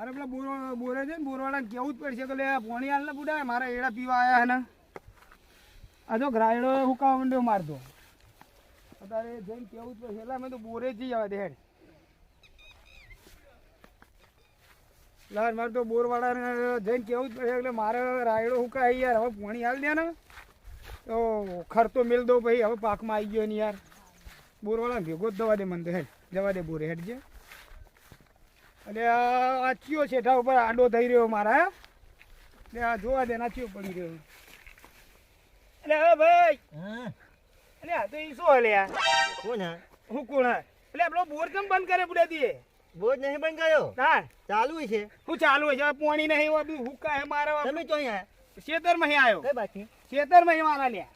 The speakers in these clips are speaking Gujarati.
મારે પેલા બોરો બોરે છે ને બોરવાળા કેવું જ પડશે કે લે, પોણી હાલ ને બુડા મારા એડા પીવા આવ્યા ને. આ જો રાયડો હુકા માંડ્યો મારતો. અત્યારે જઈને કેવું જ પડશે એટલે અમે તો બોરે જઈ આવે દેડ લાલ મારે તો બોરવાળાને જઈને કેવું જ પડશે એટલે મારે રાયડો હુકાય યાર, હવે પોણી હાલ દે ને. તો ખર્ચો મેળ દો ભાઈ હવે પાકમાં આવી ગયો ને યાર. બોરવાળા ભેગો જ દવા દે મને તો, હેડ, જવા દે બોરે, હેડ, જે. એટલે આ ચિયો છેઠા ઉપર આડો થઈ રહ્યો મારા એટલે આ જોવા દે ના ચિયો પડી રહ્યો. એટલે હવે ભાઈ! અરે એટલે આ તો ઈ શું હલે આ? કોણ હા કોણ એટલે આપણો બોર કેમ બંધ કરે બુડા દીએ? બોર નહીં બંધ કર્યો? હા ચાલુ છે. હું ચાલુ છે પોણી નહીં હોય બધું હુક્કા હે મારા તમે તો અહીંયા ખેતરમાં માં આવ્યો કઈ બાકી ખેતરમાં માં મારા લ્યા.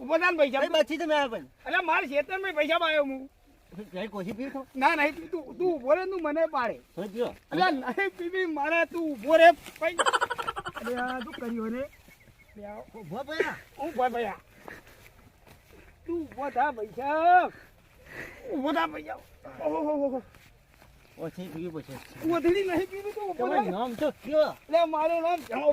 ઊભો પૈસા. બાકી તમે આવ્યા પણ? એટલે મારે ખેતરમાં પૈસા આવ્યો હું. છો ના નહીં તું તું તું ઊભો રે તું મને પાડે. તો અલ્યા નહીં પીવી મારે તું ઊભો રે. પૈ અરે આ શું કર્યું આ ઊભો પડ્યા ઊભો ભૈયા. તું ઊભો થા પૈસા. ઊભો થા પૈસા. ઓહો ઓછી પીવું પછી ઉધડી નહીં પીવી તું તમારું નામ તો કયો? લે મારું નામ જણો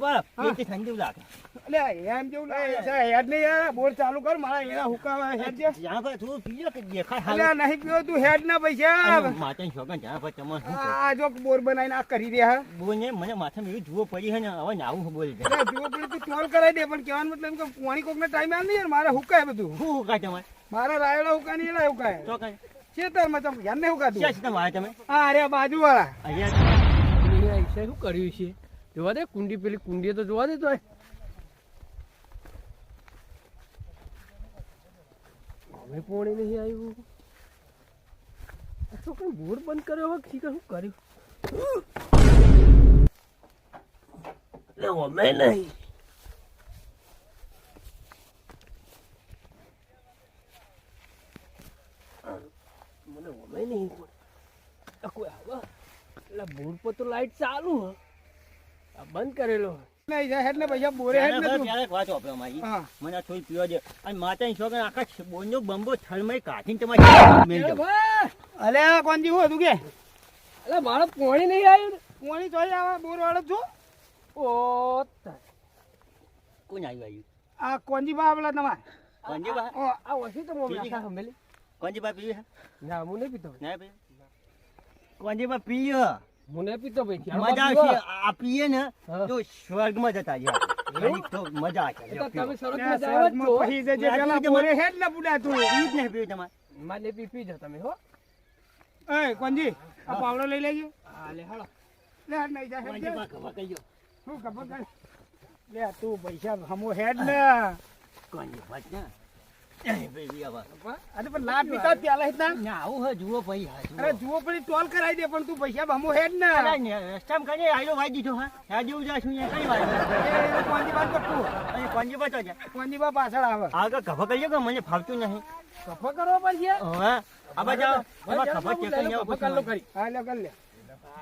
બહાર. હા. ઠંડી લાગે. લે એમ જેવું લાગે. હેડ નહીં યાર. બોર ચાલુ કર મારા એના હુકાવા હેડ છે. જ્યાં પર તું પીજો કે દેખાય અલ્યા નહીં પીવો તું હેડ ના પૈસા માતા શોગન જ્યાં પર તમારે આ જો બોર બનાવીને આ કરી દે હા બોલ ને મને માથે જુઓ પડી હે ને હવે આવું બોલી દે. જુઓ પેલું તું ટોલ કરાવી દે પણ કહેવાનો મતલબ કે પોણી કોકને ટાઈમ આલ ને યાર મારે હુકાય બધું. હું કાંઈ તમારે? મારા રાયડા હુકા નહીં એલા હુકાય. તો કાંઈ ખેતરમાં તમે યાર નહીં હુકાતું ક્યાં છે તમે આવ્યા તમે? હા અરે બાજુ અહીંયા અહીંયા ઈચ્છા શું કર્યું છે? જોવા દે કુંડી પેલી કુંડી તો જોવા દે તો હવે પોણી નહીં આવ્યું. શું કઈ બોર બંધ કર્યો હવે શીખર શું કર્યું? અમે નહીં. અમે નહીં કોઈ આવે? એટલે બોર પર તો લાઈટ ચાલુ હ. આ બંધ કરેલો. નહીં જાય પૈસા બોરે હેડ ને ક્યારેક વાત વાપરો મારી? મને આ થોડી પીવા દે. અને માતાની છોકરા આખા બોનનો બંબો થળમય કાઢીને તમારે મેલ દો અલે હું હતું કે? અલે મારે પોણી નહીં આવ્યું. પોણી જોઈ આવે બોર વાળો છો ઓ. કોણ આવ્યું આવ્યું? આ કોનજી બા પેલા તમારે. કોંજી બા આ વસી તો મોં હમેલી. કોંજી બા ના હું નહીં પીતો. ના પીવી કોંજી બા પીયો હું નહીં પીતો ભાઈ મજા આવશે. આ પીએ ને. તો સ્વર્ગમાં જતા રહ્યા. તો મજા આવશે. એ તો જો તમે સરસ મજા આવે જ પહી જજે પેલા તમારે- હેડ ને બુડા તું. પીવું જ નહીં પીવું તમારે. માને પી પી જાઓ તમે હો. એ કોનજી આ પાવડો લઈ લેજો. હા લે હાલો. લે હેડ નહીં હેડ કોંજી જે. ખબર લે તું પૈસા હમો હેડ ને. કોંજી ના આવા અરે પણ ના પીતા જ હિતના ના આવું હે જુઓ ભાઈ હા જુઓ. અરે જુઓ પેલી ટોલ કરાવી દે પણ તું પૈસા હમો હેડ ને. ને આયલો વાઈ દીધો હા. આ જેવું જાશું અહીંયા કઈ વાત એ કોનજી બા અને કોંજી બા જા. કોનજી બા પાછળ આવે. કહીજો કે મને ફાવતું નહીં? કફા કરો પછી. લો, કરી. હા લે કર લે.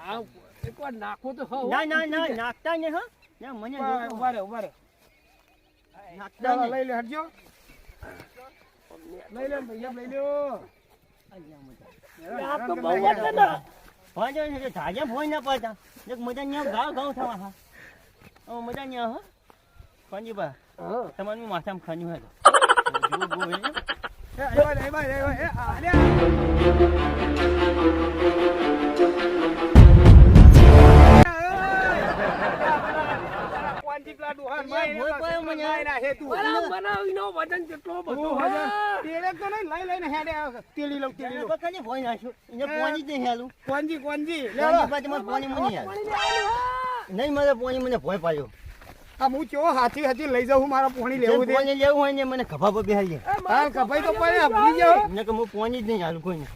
આ એકવાર નાખો તો હો ના ના ના નાખતા નહીં હા. ના મને ઊભા લોકો રે ઊભા રે નાખતા લઈ લે હટજો. લઈ લે પૈસા લઈ લ્યો આ તો બહુ વાત ને ફોન જો છે તાજા ફોન ના પડતા એક મજા ન્યા ગાવ ગાવ થવા હા ઓ મજા લે, બનાવીનો વજન કેટલો બધો હા. હજુ તેડે તો નહીં, લઈ લઈને હેડે તેડી લઉં, તેડી લઉં. કને ફોન નાખ્યો. એને ફોન જ નહીં હાલું. કોનજી, કોનજી, લે કોંજી લો. બા તમારે ફોન મને નહીં પાણી હા. નહીં મને ભોય પાડ્યો. આ હું ચો હાથી હાથી લઈ જાઉં મારા પોણી લેવું ફોન દે. લેવું હોય ને મને ખભા પર બેહાડી દે. એ હાલ કપાઈ તો પડે ભૂલી જાઓ. એને કે હું ફોન જ નહીં હાલું કોઈને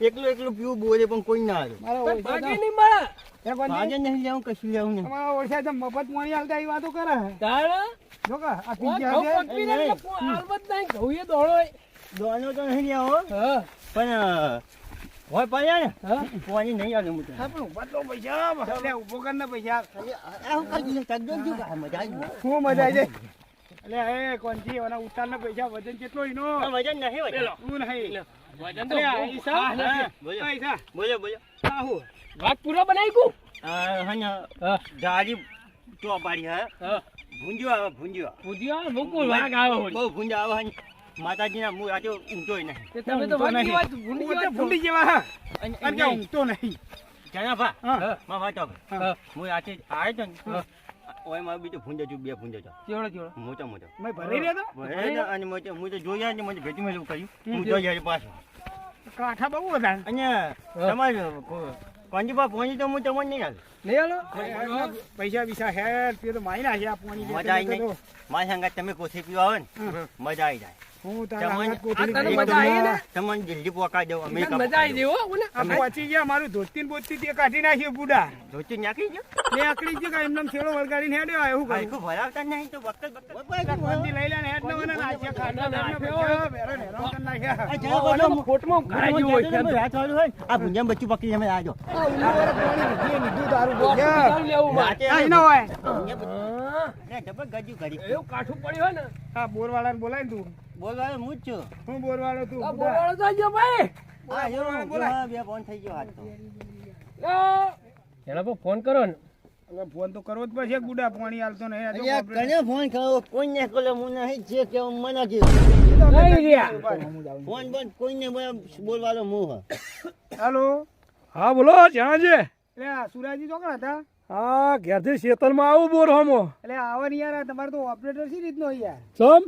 એકલું એકલું પીવું બોલે પણ કોઈ ના આવે. ભાગી નહીં મળે. એ કોનજી, નહીં? લેવું કશું લેવું નહીં. તમારા ઓળખ્યા તો મફત પોણી હાલતા એ વાતો કરે તારે? જો કે આ પીજે એટલે નહીં, દોડો. તો નહીં લેવો. પણ હોય પડ્યા ને? હા. નહીં આવે હું હા, પણ ઊભા તો પૈસા. લે ઊભો કર પૈસા. આ હું મજા આવી. શું મજા આવી જાય એટલે એ કોનજી ઓના ઉતારના પૈસા વજન કેટલો એનો? આ વજન નહીં વજન તું નહીં. વજન તો પૈસા હા, બોલો. બોલો બોલો. આ હું? વાત પૂરો બનાવી કુ હા. જાજી ચોપાડી હા. હા. ભૂંજ્યો આવે ભૂંજ્યો. ભૂંજ્યો મુકુલ વાગ આવે. બહુ ભૂંજા આવે હને માતાજીના મું આજે ઊંચો નહીં. તમે તો વાત નહીં. વાત ભૂંડી તો ભૂંડી જેવા અને અને કે ઊંઘતો નહીં. જાના ભા. હા. હા. વાત આવે હા. હું આજે આયો તો. ઓયમાં બીજો ભૂંજો છું બે ભૂંજો છો. કેવડો કેવડો? મોટો મોટો મેં ભરી રહ્યો તો અને મોટો હું તો જોયા ને મને ભેટી મેલું કર્યું. હું આવ્યો પાછો. કાઠા બહુ હતા અને તમારે કોંજીબા પોણી તો હું તમને નહીં હાલ નહીં હાલો પૈસા વિસા હે તે તો મારી નાખ્યા પોણી મજા આવી નહીં મારી સંગાત તમે કોથી પીવા આવે ને મજા આવી જાય. હું તારા કોથળી આ તને ભરી મજા આવી ને? તમને જલ્દી પોકા દઉં અમે મજા આવી જેવો મને આ પહોંચી ગયા મારું ધોતી બોતી તે કાઢી નાખ્યું બુડા. ધોતી નાખી ગયો? એ આકડી જ એમને છેડો વળગાડીને હેડ્યો આ એવું કરું ભરાવતા નહીં તો વખત વખત ભગવાનજી લઈ લે હેડ ને નાખ્યા ખાટલા ના, એમને ના, પૈસા બેરો નાખ્યા. આ જ્યાં બધો ખોટમાં ઘણા જેવું હોય છે. આ ભુંજામ બચ્ચું પકડી અમે આજો આ ઉલ્લુવાળા પાણી લીધું તારું બોક્સ લેવું આ ઈનો હોય. હા. જબર ગજુ કરી એવું કાઠું પડ્યું હોય ને? આ બોરવાળાને બોલાય ને તું. બોલવાનું હું જ છું. હું બોલવાળો તું બોલવાળો. બોલાવાળો તો આજો ભાઈ. હા જો. હા, બે ફોન થઈ ગયો હાથ તો. એલા પર ફોન કરો ને. હવે ફોન તો કરવો જ પડશે બુડા પાણી હાલતો નહીં આ કને ફોન કરો કોઈને કોલે હું નહીં જે કે મને કે. ફોન બંધ કોઈને બોલવાનો મું હ હાલો. હા બોલો જણાજે એટલે આ સુરાજી ચોકડા હતા? હા ઘેરથી શેતરમાં આવું બોર હોમો. એટલે આવો ને યાર આ તમારો તો ઓપરેટર સી રીતનો યાર? ચમ?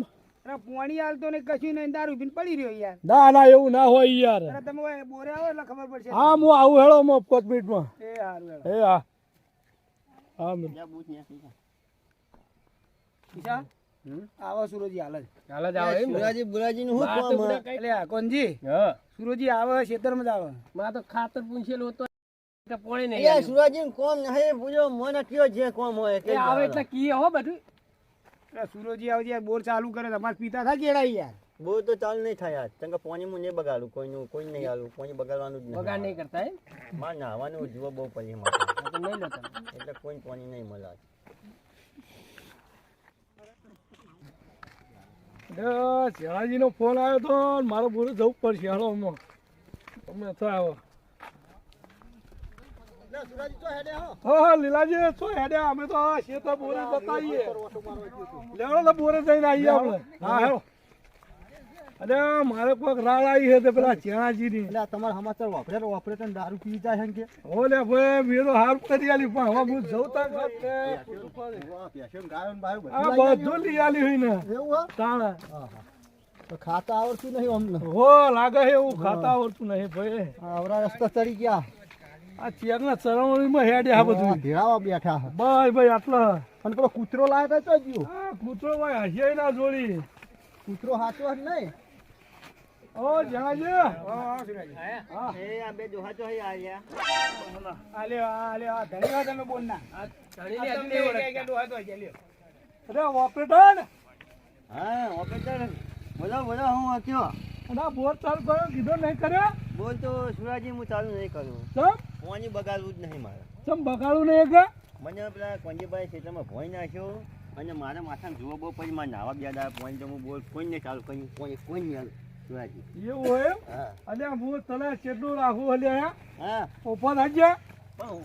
પાણી હાલતો ને કશું નહીં દારૂ પીને પડી રહ્યો યાર. ના ના એવું ના હોય યાર. તમે બોરે આવો એટલે ખબર પડશે. હા હું આવું હેળો મો પાંચ મિનિટમાં એ હારું. એ હા. હા ઈશા? આવો સુરજી હાલ જ. હાલ જ આવે સુરાજી બુરાજી નું શું કામ એટલે આ કોનજી હા. સુરજી આવે ખેતરમાં જ આવે. માં તો ખાતર પૂંછેલું હતું કે પોણી નહીં. સુરાજી કોમ નહીં પૂછો મને કયો જે કોમ હોય આવે એટલે કીએ હો બધું. સુરજી આવે યાર બોર ચાલુ કરે તમારા પિતા થાય કેળાઈ યાર. બહુ તો ચાલુ નહીં થાય યાર. કેમ કે પાણી હું નહીં બગાડું. કોઈનું કોઈ નહીં આલું. પાણી બગાડવાનું જ બગાડ નહીં નહીં કરતા એમ? મારે નાહવાનું જીવો બહુ આ તો નહીં તમે. એટલે કોઈ પાણી નહીં મળે આજ. શેણાજી નો ફોન આવ્યો તો ને મારો બોર જવું પડશે હેળોમાં તમે તો આવો. હા. હા લીલાજી છો હેડે. અમે તો આ બોરે જતા લેવડો તો બોરે જઈને આવીએ આપણે. હા. હેડો. અરે મારે કોઈક રાડ આવી છે તે પેલા ચેણાજીની. એટલે તમારા સમાચાર વાપરે ઓપરેટર દારૂ પી જાય છે કે? ઓલે ભાઈ મેં તો હાર કરી આલી પણ હવે હું જઉં તા. આ બધું લઈ આલી હોય ને. એવું તાણે. હા ખાતા આવડતું નહીં અમને. હો લાગે એવું ખાતા આવડતું નહીં ભાઈ. આવરા રસ્તા ચડી ગયા. આ ચેકના ચરવણીમાં હેડે આ બધું. ભેળાવા બેઠા ભાઈ ભાઈ આટલા. અને પેલો કૂતરો લાવ્યો તો ગયો. કૂતરો ભાઈ હસિયાઈ ના જોડી. કૂતરો હાચો જ નહીં? ઓ જણાજે હા સુરજી એ આ બે દોહા તો આયા આ લ્યો. આ લ્યો આ ધન્યવાદ તમે બોલ ના આ. ડોહા તો હજી અરે ઓપરેટર. હા ઓપરેટર. બોલો બોલો હું વાંચ્યો અને આ બોર ચાલુ કર્યો કીધો નહીં કર્યો? બોલ તો સુરાજી હું ચાલુ નહીં કરું. ચમ? પાણી બગાડવું જ નહીં મારે. ચમ બગાડું નહીં કે? મને પેલા કોંજીભાઈ ખેતરમાં ભોઈ નાખ્યો અને મારા માથામાં જુઓ બહુ પછી મારે નાવા બે દા પોઈન્ટ હું બોલ કોઈને ચાલુ કર્યું? કોઈ કોઈ નહીં ચાલુ એવું હોય અને હું તને કેટલું રાખું અલ્યા હા. ઊભો થઈ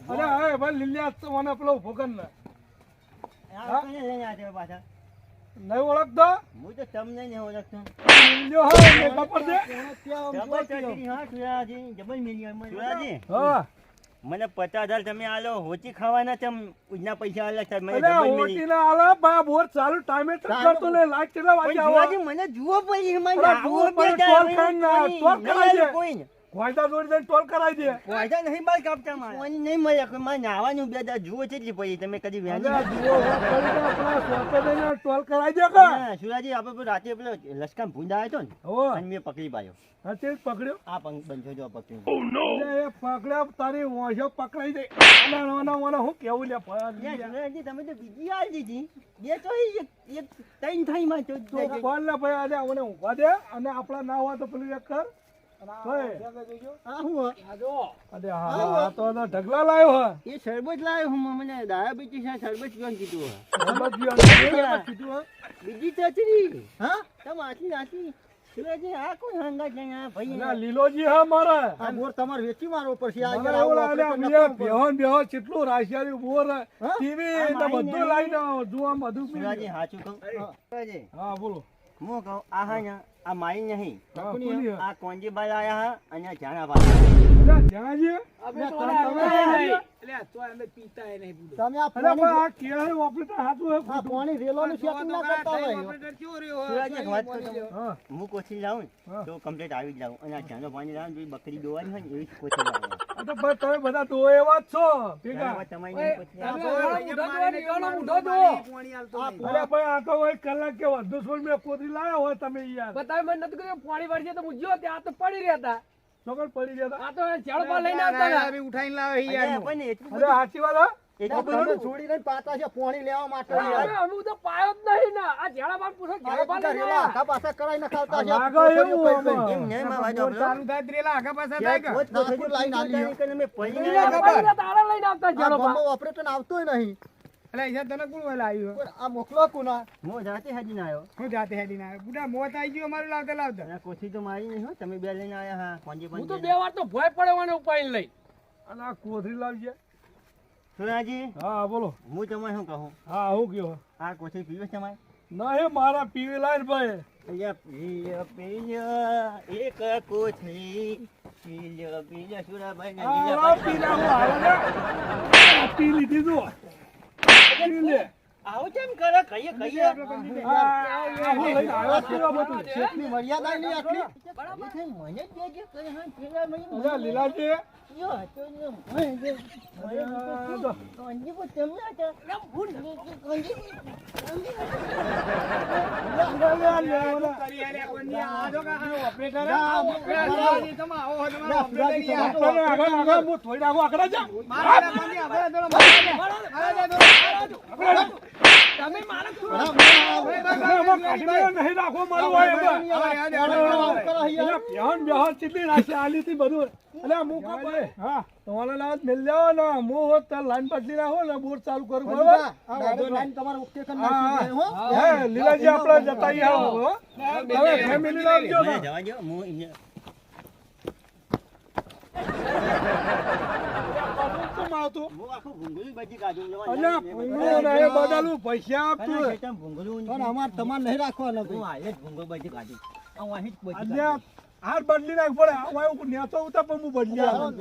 અરે હવે ભાઈ લીલિયા તો મને પેલો કર ને. કને પાછા? નહીં ઓળખતો? હું તો તમને નહીં ઓળખતો. ખબર છે. જબર ચડી મને પચાસ હજાર તમે આલો હોચી ખાવાના તેમ ઉજના પૈસા આલે છે મને જબર ના આલા બા બોર ચાલુ ટાઈમે તો કરતો ને લાઈટ કેટલા વાગે આવો મને જુઓ પછી મને જુઓ બે ટોલ ખાઈને કોઈ ટોલ. આલે કોઈ નહીં. દોરી દઈને ટોલ કરાવી દે. વાયદા નહીં બાર કાપતા મારે. કોઈ નહીં મળે કોઈ મારે નાવાનું બે જુઓ છે જ પછી તમે કદી વ્યાજ જુઓ આપણા ટોલ કરાવી દે કે. હા, સુરાજી આપણે રાતે પેલો લશ્કર ભૂંડા આવ્યો ને હો. અને મેં પકડી પાયો હા તે પકડ્યો? આ પંખ બંધો જો પકડ્યો. ઓ નો એ પકડ્યા તારી વાંસો પકડાઈ દે. ના નાના ના હું કેવું લે સુરાજી તમે તો બીજી આલ દીધી. બે તો એક એક ત્રણ થઈ માં તો બોલ કોણ ભાઈ અલ્યા મને ઊંઘવા દે અને આપણા ના હોય તો પેલું એક કર. ઢગલા હે એ શરબત હું મને ડાયાબિટીસ ના શરબત પીવાનું કીધું હે. કીધું બીજી ચચરી હા? તમે આટલી નાચી લીલોજી હા મારે. મોર તમારે વેચી મારવો પડશે. કેટલું રાશિયારી હા? ટીવી મારી બધું નહીં. લાવીને જુઓ બધું હા. બોલો. હું કહું આ હા આ માઈ નહીં? આ? કોંજીભાઈ આયા હા અને જાણા ભાઈ. અલ્યા, જ્યાંજી? તો તમે- અમે તમે- નહીં. એટલે તો અમે પીતા એ નહીં પૂરું. તમે આ પાણી આ કેળાનું ઓપરેટર હાચું આ ખોટું? પાણી રેલોનું સેટિંગ ના કરતા હોય. શિવાજી એક વાત કહું હું. કોથી જાઉં તો કમ્પ્લીટ આવી જ લાવું. અને આ જાનો પાણી લાવું બકરી દોવાની હોય ને એવી કોથી લાવું. તો પણ તમે બધા તો એવા જ છો ભેગા. અરે ભાઈ આ તો એક કલાક કે વધુ સોળ મેં કોતરી લાવ્યા હોય તમે યાર પણ તમે મને નતું કીધું પાણી વળશે તો હું જ્યો ત્યાં તો પડી રહ્યા હતા છોકર પડી તા. આ તો ઝાડમાં લઈને આવતા ઉઠાઈને લાવે એટલું અરે સાચી વાત હા છોડીને પાતા છે પાણી લેવા માટે. અરે તો પાયો જ નહીં ને. આ ઝાડમાં પૂછો આ ઝાડમાં રેલા આખા પાછા કરાઈ નખાવતા છે. લાગે એવું કઈ કઈ. આમાં. એમ નહીં માં વાંધો ચાલુ થાય ત્રેલા આગા પાછા થાય કે? પોત પોત લાઈન આલી કે અમે પડી પડીને તારા લઈને આવતા આ ઝાડમાં. ગામમાં આવતોય નહીં. એટલે અહીંયા તને કોણ આવ્યું આ મોકલો કુના. હું જાતે હજી ના આવ્યો. હું જાતે હેડીને આવ્યો? બુડા મોત આવી ગયું અમારું લાવતા લાવતા. કોથી તો મારી નહીં હો તમે બે લઈને હા કોંજી હું તો બે વાર તો ભય પડવાનો ઉપાય લઈ. અને આ કોથરી લાવજે. સુરાજી હા બોલો. હું તમને શું કહું? હા હું કયો? આ કોઠી પીવે છે તમારે? નહીં મારા પીવી લાઈન ભાઈ. અહીંયા પીય પીય એક કોથળી. પીય પીય સુરાભાઈ ને હું પી લીધી તું. પી લે. આવું કેમ કરે? કહીએ કહીએ. આ આ હું લઈને આવ્યો છું બધું. શેઠની મર્યાદા નહીં આટલી. મને જ દેજે કરે હા પેલા મને અલ્યા, લીલાજી. યો હતો ને મને કોંજી પણ તમે હતા. કોંજી કરી આલ્યા થોડી નાખું આગળ જા તમે મારા નહીં નાખો મારું હોય પ્યાન બ્યાન ચીટલી નાખી, આલી થી બધું. અલ્યા, હું હા, તમારે લાવો મેલ જાઓ ને, હું હોત તો લાઈન બદલી નાખો ને, બોર ચાલુ કરું, બરોબર? લાઈન તમારે ઓકે કરી નાખી હો. હે, લીલાજી આપણે જતા આવીએ હવે, ફેમિલી લાવજો જવા દો હું અહીંયા. કેમ આવતું? હું બદલું, પૈસા આપતું પણ અમારે તમારે નહીં રાખવાના હું. જ ભૂંગળું બચી કાઢું હું અહીં જ હાથ બદલી નાખ પડે હું નેતો ઉતા પણ હું બદલી આવું.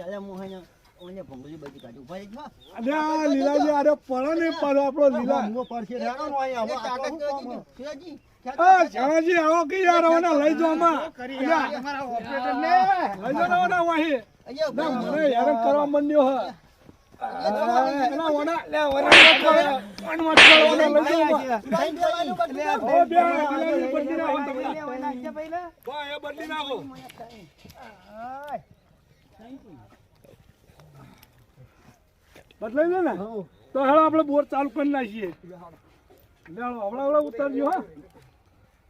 હું ઓને ભૂંગળું બચી કાઢું ભાઈ માં અલ્યા, લીલાજી અરે પડે ને પડે આપણો લીલા ભંગો પડશે રેડો નો અહીંયા. હવે આ તો શું કામ? શિવાજી આ જાણાજી આવો કે યાર હવે લઈ જાઓ આમાં. કરી યાર તમારા ઓપરેટર ને લઈ જાઓ ને હવે અહીં. ના, મને હેરાન કરવા માંડ્યો હે. બદલાઈ દે ને. તો હેડો આપણે બોર ચાલુ કરી નાખીએ હમણાં ઉતારજો હા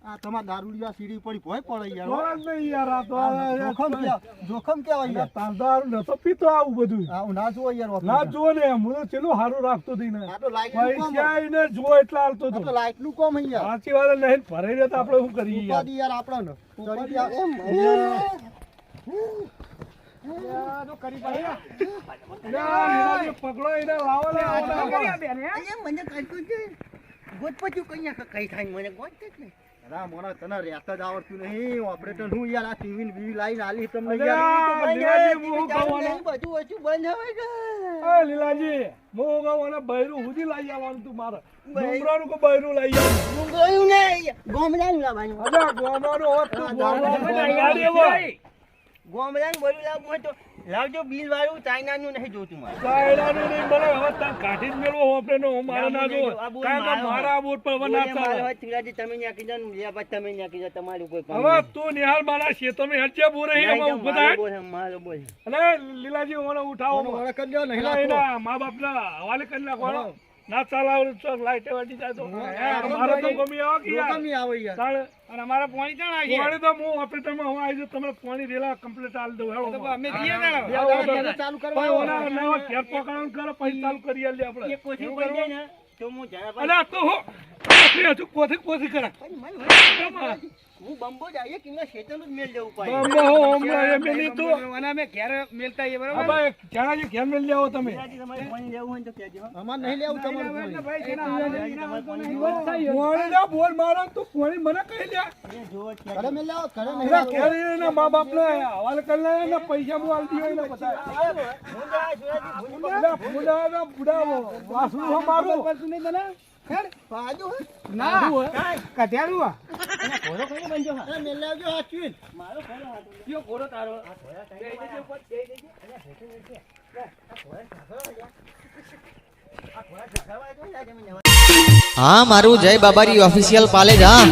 આ તમારા દારૂડિયા સીડી પડી ભોય પડે યાર જ નહીં યાર આ તો જોખમ કેવા- જોખમ કેવાય યાર. તાંદાર નતો પીતો આવું બધું. આવું ના જોવો યાર ના જો ને હું તો ચેલો સારું રાખતો હતી ને. આ તો લાઈટનું કામ પૈસા હોય. જો એટલા હાલતો તો લાઈટનું કામ યાર સાચી વાત નહીં ભરાઈ રહ્યા તો આપણે શું કરીએ યાર? યાર આપણને. ચડી ગયા. ને. એને લાવો ને. ને મને ગોત પછી કઈ થાય મને ગોત જ નહીં. અરે મોણા તને રહેતા જ આવડતું નહીં ઓપરેટર હું યાર આ ટીવી ને બીવી લાઈન આલી તમને અરે યાર આ લીલાજી હું કહું બધું ઓછું બંધ હવે કે. લીલાજી હું કહું અને બૈરું સુધી લઈ આવવાનું તું મારે? ડુંગરાનું કે બૈરું લઈ આવવાનું ગયું નહીં ગોમડાનું લાવવાનું હોત તો હોય. ગોમડાનું લાવવું હોય તો લાવજો બિલ વાળું ચાઇનાનું નહીં જોતું મારે ચાઇનાનું નહીં બને, હવે તાર કાઢી જ મેળવો આપણે નો, મારે ના જો કારણ કે મારા બોટ પર ના મારો ચાલે. શિવાજી તમે ન્યા દો ને ભાઈ તમે ન્યા દો તમારું કોઈ કામ હવે તું નિહાલ મારા ખેતરમાં હરજે બોરે હી, ઊભો મારો થાય. બોલે, મારો બોલે. અને લીલાજી મને ઉઠાવો મને કરજો કરી દો નહીં. એના મા બાપના હવાલે કરી નાખવાનો ના ચાલાવડે ચોક લાઈટે વાટી જાય તો. મારે તો ગમી આવો કે યાર. ગમી આવે યાર. અને અમારે પોણી ચાણ આવી પાણી તો હું તમે હું આવી તમને પાણી રેલા કમ્પ્લીટ આલ દઉં. હેડો. તો અમે દીએ ને. ચાલુ કરવા આવો. ઓલા નવા ઘેર પકડવાનું કરો પછી ચાલુ કરી આલીએ આપણે. એક કોશી પડી જાય ને તો હું જરા અલા તો હો કોથી હજુ કોથી કોથી કરા. હું બંબો જાય કે ના શેતન જ મેલ જવું પડે. બાબા હમણાં એમ નહીં તો અને અમે ઘેર મેલતા આવીએ બરાબર? ભાઈ જણાજી ઘેર મેલ લેવો તમે. તમારે પાણી લેવું હોય ને તો કહેજો હો. નહીં લેવું તમારું પાણી. ભાઈ છે ને હાલે. છે તમારે પાણી પાણી લે બોલ મારો ને પાણી મને કહી લે એ ઘરે ક્યાં લાવો, ઘરે નહીં લાવો. ઘેર એના મા બાપને હવાલે કરી લે ને પૈસા હું આલી દઉં એને બધા. હું જાય જોયાજી, હું એટલે બુડા ને બુડા વાસણું હો મારું. નહીં તને? ના. આ. મેં લાવજો. મારો હાથું. કયો તારો. તો હા મારું જય બાબારી ઓફિશિયલ પાલેજ હા.